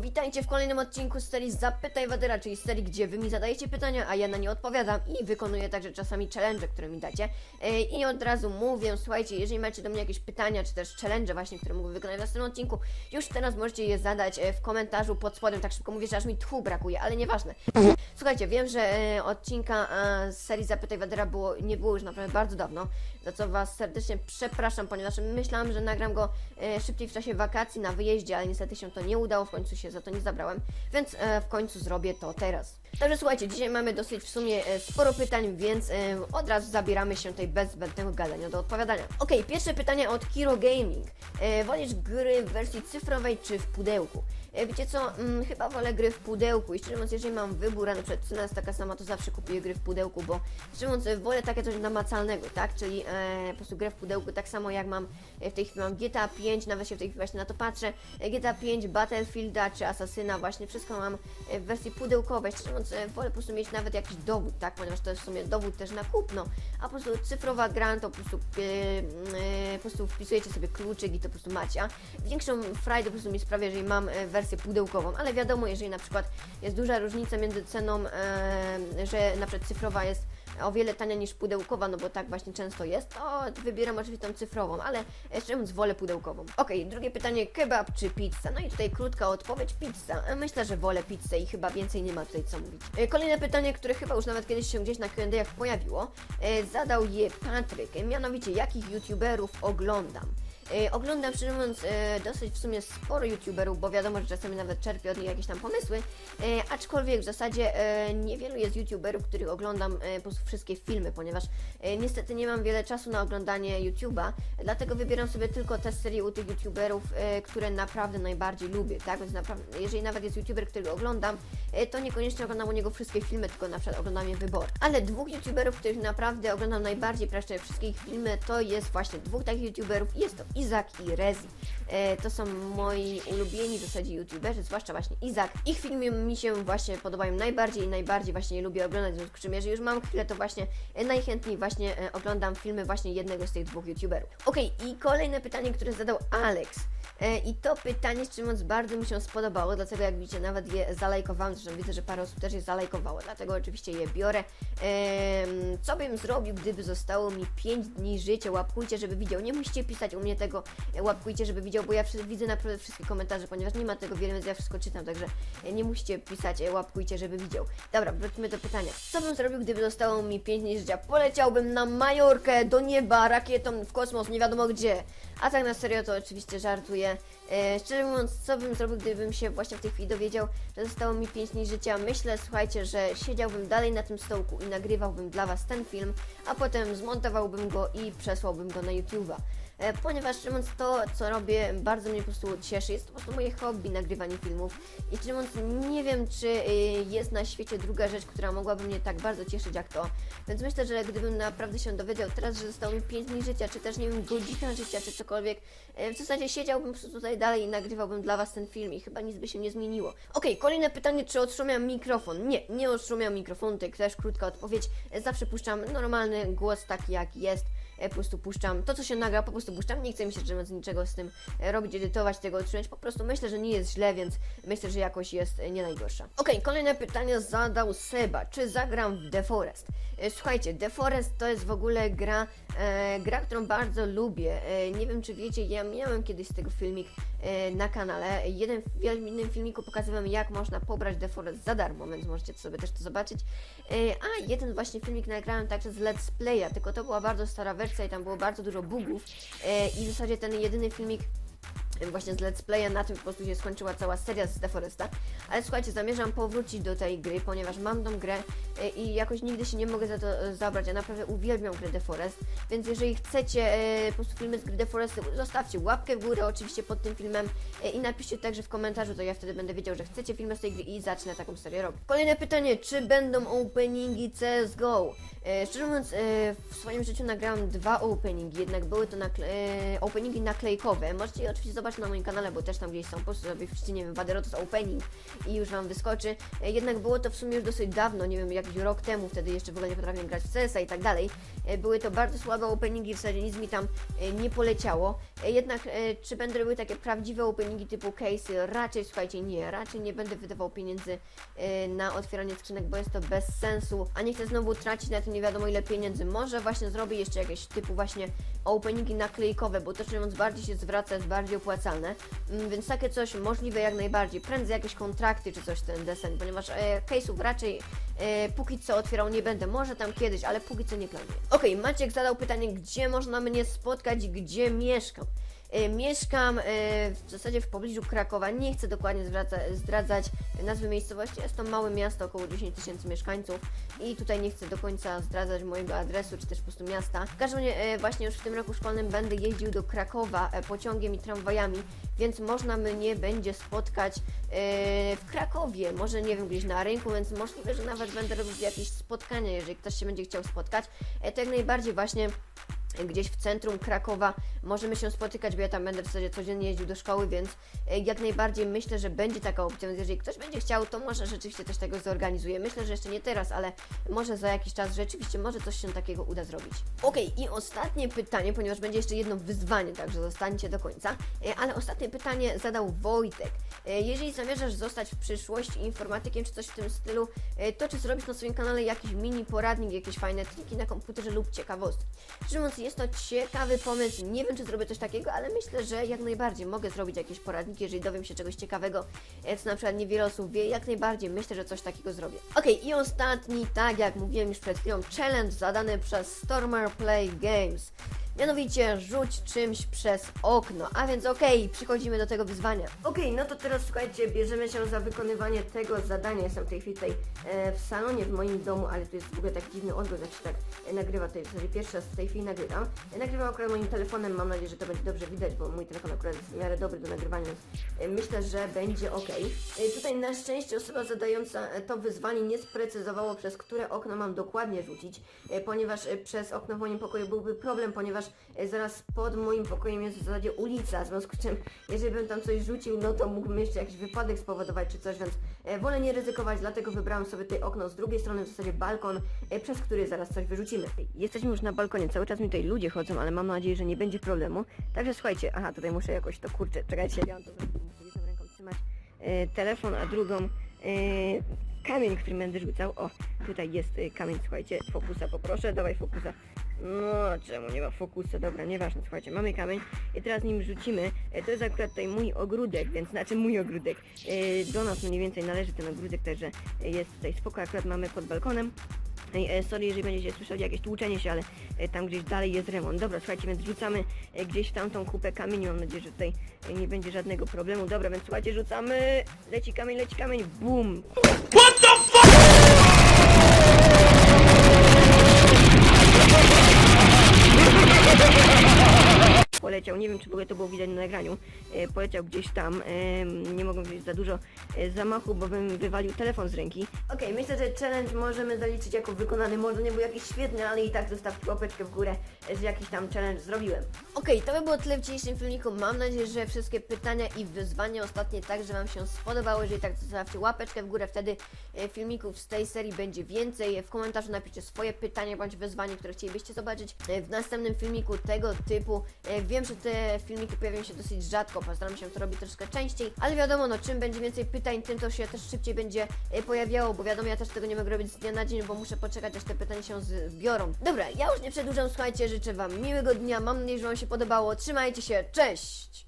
Witajcie w kolejnym odcinku z serii Zapytaj Wadera, czyli serii, gdzie wy mi zadajecie pytania, a ja na nie odpowiadam i wykonuję także czasami challenge, które mi dacie. E, I od razu mówię, słuchajcie, jeżeli macie do mnie jakieś pytania, czy też challenge właśnie, które mógłbym wykonać w następnym odcinku, już teraz możecie je zadać e, w komentarzu pod spodem, tak szybko mówię, że aż mi tchu brakuje, ale nieważne. Słuchajcie, wiem, że e, odcinka z serii Zapytaj Wadera było, nie było już naprawdę bardzo dawno, za co was serdecznie przepraszam, ponieważ myślałam, że nagram go szybciej w czasie wakacji na wyjeździe, ale niestety się to nie udało, w końcu się za to nie zabrałem, więc e, w końcu zrobię to teraz. Także słuchajcie, dzisiaj mamy dosyć w sumie e, sporo pytań, więc e, od razu zabieramy się tutaj bez zbędnego gadania do odpowiadania. Okej, pierwsze pytanie od Kiro Gaming. Wolisz gry w wersji cyfrowej czy w pudełku? Wiecie co, mm, chyba wolę gry w pudełku i szczerze mówiąc, jeżeli mam wybór, a na przykład cena jest taka sama, to zawsze kupuję gry w pudełku, bo szczerze mówiąc, wolę takie coś namacalnego, tak? Czyli e, po prostu grę w pudełku, tak samo jak mam w tej chwili mam GTA 5, nawet się w tej chwili właśnie na to patrzę, GTA 5, Battlefielda czy Asasyna, właśnie wszystko mam e, w wersji pudełkowej, szczerze mówiąc, e, wolę po prostu mieć nawet jakiś dowód, tak? Ponieważ to jest w sumie dowód też na kupno, a po prostu cyfrowa gra, to po prostu, e, e, po prostu wpisujecie sobie kluczyk i to po prostu macie, a większą frajdę po prostu mi sprawia, jeżeli mam e, wersję pudełkową, ale wiadomo, jeżeli na przykład jest duża różnica między ceną, e, że na przykład cyfrowa jest o wiele tania niż pudełkowa, no bo tak właśnie często jest, to wybieram oczywiście tą cyfrową, ale szczerze mówiąc wolę pudełkową. Okej, drugie pytanie, kebab czy pizza? No i tutaj krótka odpowiedź, pizza. Myślę, że wolę pizzę i chyba więcej nie ma tutaj co mówić. E, Kolejne pytanie, które chyba już nawet kiedyś się gdzieś na Q&A pojawiło, e, zadał je Patryk, mianowicie jakich youtuberów oglądam? E, oglądam szczerze mówiąc e, dosyć w sumie sporo youtuberów, bo wiadomo, że czasami nawet czerpię od nich jakieś tam pomysły, e, aczkolwiek w zasadzie niewielu jest youtuberów, których oglądam po prostu wszystkie filmy, ponieważ niestety nie mam wiele czasu na oglądanie YouTube'a, dlatego wybieram sobie tylko te serie u tych youtuberów, które naprawdę najbardziej lubię, tak? Więc naprawdę, jeżeli nawet jest youtuber, którego oglądam, to niekoniecznie oglądam u niego wszystkie filmy, tylko na przykład oglądam je wybor. Ale dwóch youtuberów, których naprawdę oglądam najbardziej, praktycznie wszystkie ich filmy, to jest właśnie dwóch takich youtuberów, jest to Izak i Rezi. E, to są moi ulubieni w zasadzie youtuberzy, zwłaszcza właśnie Izak. Ich filmy mi się właśnie podobają najbardziej i najbardziej właśnie lubię oglądać, w związku z czym jeżeli już mam chwilę, to właśnie e, najchętniej właśnie e, oglądam filmy właśnie jednego z tych dwóch youtuberów. Okej, i kolejne pytanie, które zadał Alex. I to pytanie, szczerze mówiąc, bardzo mi się spodobało, dlatego jak widzicie, nawet je zalajkowałem, zresztą widzę, że parę osób też je zalajkowało, dlatego oczywiście je biorę. Em, co bym zrobił, gdyby zostało mi 5 dni życia? Łapkujcie, żeby widział. Nie musicie pisać u mnie tego, łapkujcie, żeby widział, bo ja widzę naprawdę wszystkie komentarze, ponieważ nie ma tego wiele, więc ja wszystko czytam, także e, nie musicie pisać, e, łapkujcie, żeby widział. Dobra, wróćmy do pytania. Co bym zrobił, gdyby zostało mi 5 dni życia? Poleciałbym na Majorkę, do nieba, rakietą w kosmos, nie wiadomo gdzie. A tak na serio to oczywiście żartuję. E, szczerze mówiąc, co bym zrobił, gdybym się właśnie w tej chwili dowiedział, że zostało mi 5 dni życia? Myślę, słuchajcie, że siedziałbym dalej na tym stołku i nagrywałbym dla Was ten film, a potem zmontowałbym go i przesłałbym go na YouTube'a. E, ponieważ mówiąc, to co robię bardzo mnie po prostu cieszy. Jest to po prostu moje hobby, nagrywanie filmów. I mówiąc, nie wiem, czy y, jest na świecie druga rzecz, która mogłaby mnie tak bardzo cieszyć jak to. Więc myślę, że gdybym naprawdę się dowiedział teraz, że zostało mi 5 dni życia, czy też nie wiem, godzina życia, czy cokolwiek, e, w zasadzie siedziałbym po prostu tutaj dalej i nagrywałbym dla Was ten film i chyba nic by się nie zmieniło. Okej, kolejne pytanie, czy odszumiam mikrofon? Nie, nie odszumiam mikrofonu, tutaj też krótka odpowiedź. E, Zawsze puszczam normalny głos taki jak jest e, po prostu puszczam to, co się nagra, po prostu puszczam. Nie chcę mi się mówiąc niczego z tym e, robić, edytować, tego odsunąć. Po prostu myślę, że nie jest źle, więc myślę, że jakoś jest e, nie najgorsza. Okej, kolejne pytanie zadał Seba. Czy zagram w The Forest? E, Słuchajcie, The Forest to jest w ogóle gra, e, gra, którą bardzo lubię. E, nie wiem, czy wiecie, ja miałem kiedyś z tego filmik e, na kanale. Jeden, w jednym filmiku pokazywałem, jak można pobrać The Forest za darmo, więc możecie sobie też to zobaczyć. E, a jeden właśnie filmik nagrałem także z Let's Playa, tylko to była bardzo stara wersja i tam było bardzo dużo bugów. E, I w zasadzie ten jedyny filmik właśnie z Let's Playa, na tym po prostu się skończyła cała seria z The Foresta. Ale słuchajcie, zamierzam powrócić do tej gry, ponieważ mam tą grę e, i jakoś nigdy się nie mogę za to e, zabrać. Ja naprawdę uwielbiam grę The Forest, więc jeżeli chcecie e, po prostu filmy z gry The Forest, zostawcie łapkę w górę oczywiście pod tym filmem i napiszcie także w komentarzu, to ja wtedy będę wiedział, że chcecie filmy z tej gry i zacznę taką serię robić. Kolejne pytanie, czy będą openingi CSGO? Szczerze mówiąc, w swoim życiu nagrałem dwa openingi, jednak były to openingi naklejkowe. Możecie je oczywiście zobaczyć zobaczcie na moim kanale, bo też tam gdzieś są posty, sobie wpiszcie, nie wiem, Waderotos Opening i już Wam wyskoczy. E, Jednak było to w sumie już dosyć dawno, nie wiem, jakiś rok temu, wtedy jeszcze w ogóle nie potrafiłem grać w CS-a i tak dalej. E, Były to bardzo słabe openingi, w zasadzie nic mi tam e, nie poleciało. Jednak czy będę robił takie prawdziwe openingi typu case'y? Raczej, słuchajcie, nie. Raczej nie będę wydawał pieniędzy na otwieranie skrzynek, bo jest to bez sensu. A nie chcę znowu tracić na to nie wiadomo ile pieniędzy. Może właśnie zrobię jeszcze jakieś typu właśnie openingi naklejkowe, bo to mówiąc bardziej się zwraca, jest bardziej opłacalne. Mm, Więc takie coś możliwe jak najbardziej. Prędzej jakieś kontrakty czy coś ten desen, ponieważ e, case'ów raczej e, póki co otwierał nie będę. Może tam kiedyś, ale póki co nie planuję. Okej, Maciek zadał pytanie, gdzie można mnie spotkać gdzie mieszkam. E, Mieszkam e, w zasadzie w pobliżu Krakowa. Nie chcę dokładnie zdradzać nazwy miejscowości. Jest to małe miasto, około 10 tysięcy mieszkańców i tutaj nie chcę do końca zdradzać mojego adresu czy też po prostu miasta. W każdym razie e, właśnie już w tym roku szkolnym będę jeździł do Krakowa pociągiem i tramwajami, więc można mnie będzie spotkać w Krakowie. Może nie wiem, gdzieś na rynku, więc możliwe, że nawet będę robił jakieś spotkania, jeżeli ktoś się będzie chciał spotkać. To jak najbardziej właśnie gdzieś w centrum Krakowa możemy się spotykać, bo ja tam będę w zasadzie codziennie jeździł do szkoły, więc e, jak najbardziej myślę, że będzie taka opcja, więc jeżeli ktoś będzie chciał, to może rzeczywiście coś tego zorganizuje. Myślę, że jeszcze nie teraz, ale może za jakiś czas rzeczywiście może coś się takiego uda zrobić. Okej, i ostatnie pytanie, ponieważ będzie jeszcze jedno wyzwanie, także zostańcie do końca, E, ale ostatnie pytanie zadał Wojtek. E, Jeżeli zamierzasz zostać w przyszłości informatykiem czy coś w tym stylu, to czy zrobisz na swoim kanale jakiś mini poradnik, jakieś fajne triki na komputerze lub ciekawostki? Szczerze jest to ciekawy pomysł. Nie wiem, czy zrobię coś takiego, ale myślę, że jak najbardziej mogę zrobić jakieś poradniki, jeżeli dowiem się czegoś ciekawego, e, co na przykład niewiele osób wie. Jak najbardziej myślę, że coś takiego zrobię. Okej, i ostatni, tak jak mówiłem już przed chwilą, challenge zadany przez Stormer Play Games. Mianowicie rzuć czymś przez okno. A więc okej, przechodzimy do tego wyzwania. Okej, no to teraz słuchajcie, bierzemy się za wykonywanie tego zadania. Jestem w tej chwili tutaj e, w salonie w moim domu, ale tu jest w ogóle taki dziwny odgłos, jak się tak e, nagrywa tutaj. W zasadzie pierwszy raz w tej chwili nagrywam. E, nagrywam akurat moim telefonem, mam nadzieję, że to będzie dobrze widać, bo mój telefon akurat jest w miarę dobry do nagrywania, więc e, myślę, że będzie ok. E, tutaj na szczęście osoba zadająca e, to wyzwanie nie sprecyzowało, przez które okno mam dokładnie rzucić, e, ponieważ e, przez okno w moim pokoju byłby problem, ponieważ e, zaraz pod moim pokojem jest w zasadzie ulica, w związku z czym jeżeli bym tam coś rzucił, no to mógłbym jeszcze jakiś wypadek spowodować czy coś, więc e, wolę nie ryzykować, dlatego wybrałem sobie tutaj okno z drugiej strony, w zasadzie balkon, e, przez który zaraz coś wyrzucimy. Jesteśmy już na balkonie, cały czas mi tutaj ludzie chodzą, ale mam nadzieję, że nie będzie problemu. Także słuchajcie, aha, tutaj muszę jakoś to kurczę, czekajcie, ja mam to jedną ręką trzymać telefon, a drugą kamień, który będę rzucał. O, tutaj jest kamień, słuchajcie, fokusa poproszę, dawaj fokusa. No, czemu nie ma fokusa? Dobra, nieważne, słuchajcie, mamy kamień i teraz nim rzucimy. E, to jest akurat tutaj mój ogródek, więc znaczy mój ogródek. E, do nas mniej więcej należy ten ogródek, także jest tutaj spoko, akurat mamy pod balkonem. E, sorry, jeżeli będziecie słyszeli jakieś tłuczenie się, ale tam gdzieś dalej jest remont. Dobra, słuchajcie, więc rzucamy gdzieś w tamtą kupę kamieni. Mam nadzieję, że tutaj nie będzie żadnego problemu. Dobra, więc słuchajcie, rzucamy. Leci kamień, leci kamień. Bum! Poleciał, nie wiem czy w ogóle to było widać na nagraniu, e, poleciał gdzieś tam, e, nie mogłem wziąć za dużo e, zamachu, bo bym wywalił telefon z ręki. Okej, myślę, że challenge możemy zaliczyć jako wykonany, może nie był jakiś świetny, ale i tak zostawcie łapeczkę w górę, że jakiś tam challenge zrobiłem. Okej, to by było tyle w dzisiejszym filmiku, mam nadzieję, że wszystkie pytania i wyzwania ostatnie także Wam się spodobały, jeżeli tak to zostawcie łapeczkę w górę, wtedy filmików z tej serii będzie więcej, w komentarzu napiszcie swoje pytania bądź wyzwanie, które chcielibyście zobaczyć w następnym filmiku tego typu. E, Wiem, że te filmiki pojawiają się dosyć rzadko, postaram się to robić troszkę częściej, ale wiadomo, no czym będzie więcej pytań, tym to się też szybciej będzie e, pojawiało, bo wiadomo, ja też tego nie mogę robić z dnia na dzień, bo muszę poczekać, aż te pytania się zbiorą. Dobra, ja już nie przedłużam, słuchajcie, życzę Wam miłego dnia, mam nadzieję, że Wam się podobało, trzymajcie się, cześć!